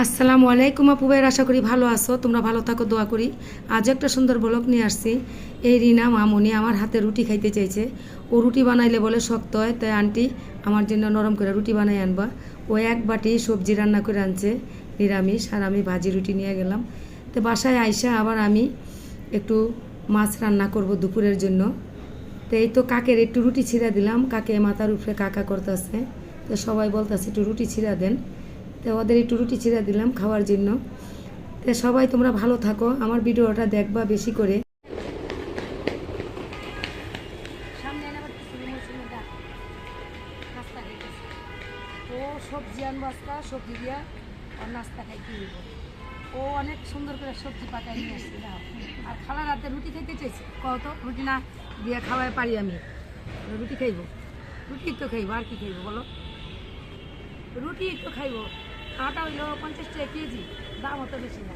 আসসালামু আলাইকুম আপু আশা করি ভালো আছো। তোমরা ভালো থাকো, দোয়া করি। আজ একটা সুন্দর ব্লগ নিয়ে আসছি। এই রিনা মামুনি আমার হাতে রুটি খাইতে চাইছে। ও রুটি বানাইলে বলে শক্ত হয়, তাই আন্টি আমার জন্য নরম করে রুটি বানাই আনবা। ও এক বাটি সবজি রান্না করে আনছে, নিরামিষ, আর আমি ভাজি রুটি নিয়ে গেলাম। তো বাসায় আইসা আবার আমি একটু মাছ রান্না করব দুপুরের জন্য। তো এই তো কাকের একটু রুটি ছিঁড়া দিলাম। কাকে মাথার উপরে কাকা করতেছে, তো সবাই বলতেছে, একটু রুটি ছিঁড়া দেন। তো ওদের একটু রুটি ছিঁড়া দিলাম খাওয়ার জন্য। তো সবাই তোমরা ভালো থাকো, আমার ভিডিওটা দেখবা বেশি করে। সবজি আনব আজকা, সবজি দিয়া আর নাস্তা খাইতে হইব। ও অনেক সুন্দর করে সবজি পাকাই নিয়ে আসছে আর খালা রাতে রুটি খেতে চাইছে? কত রুটি না দিয়ে খাওয়াই পারি আমি। রুটি খাইব? রুটি তো খাইব, আর কি খাইব বলো? রুটি তো খাইব। আটা হইল পঞ্চাশ টাকা কেজি দাম অত বেশি না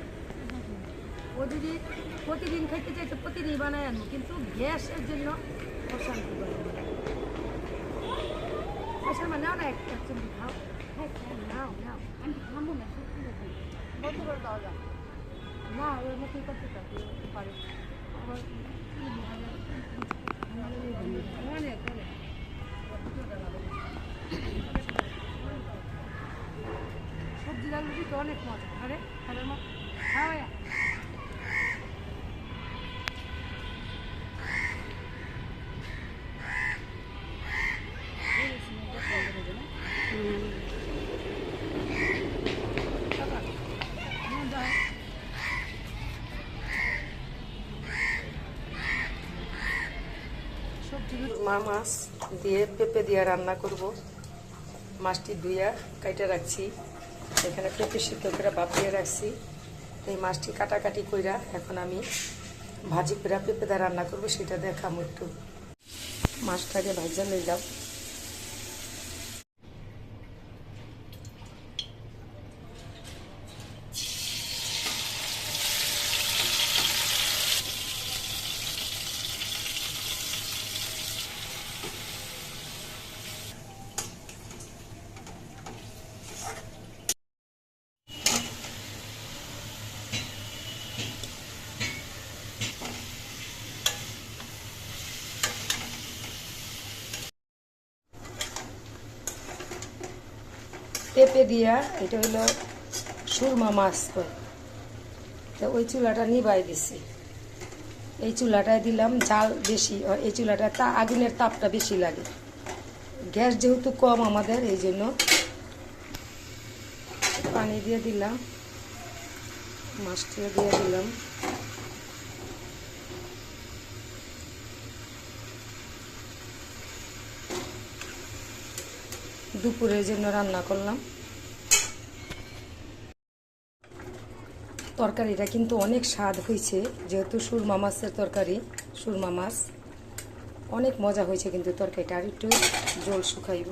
ও যদি প্রতিদিন খাইতে চাইছে প্রতিদিন বানাই আনব কিন্তু গ্যাসের জন্য অশান্তি করে আচ্ছা মানে না হ্যাঁ, হ্যাঁ, অনেক মজা। মা মা মাছ দিয়ে পেঁপে দিয়ে রান্না করব। মাছটি ধুইয়া কাইটা রাখছি। এখানে পেঁপে সিদ্ধ করে বাপিয়ে রাখছি। এই মাছটি কাটাকাটি কইরা এখন আমি ভাজি করে পেঁপে দা রান্না করব, সেটা দেখাম একটু। মাছটাকে ভাজা লইলাম। পেঁপে দিয়া, এটা হলো সুরমা মাছ কয় তো ওই চুলাটা নিবাই দিছি। এই চুলাটায় দিলাম জাল বেশি এই চুলাটা তা, আগুনের তাপটা বেশি লাগে। গ্যাস যেহেতু কম আমাদের, এই জন্য পানি দিয়ে দিলাম মাছটিও দিয়ে দিলাম। দুপুরের জন্য রান্না করলাম। তরকারিটা কিন্তু অনেক স্বাদ হয়েছে, যেহেতু সুরমা মাছের তরকারি, সুরমা মাছ। অনেক মজা হয়েছে কিন্তু তরকারিটা, আর একটু জল শুকাইব।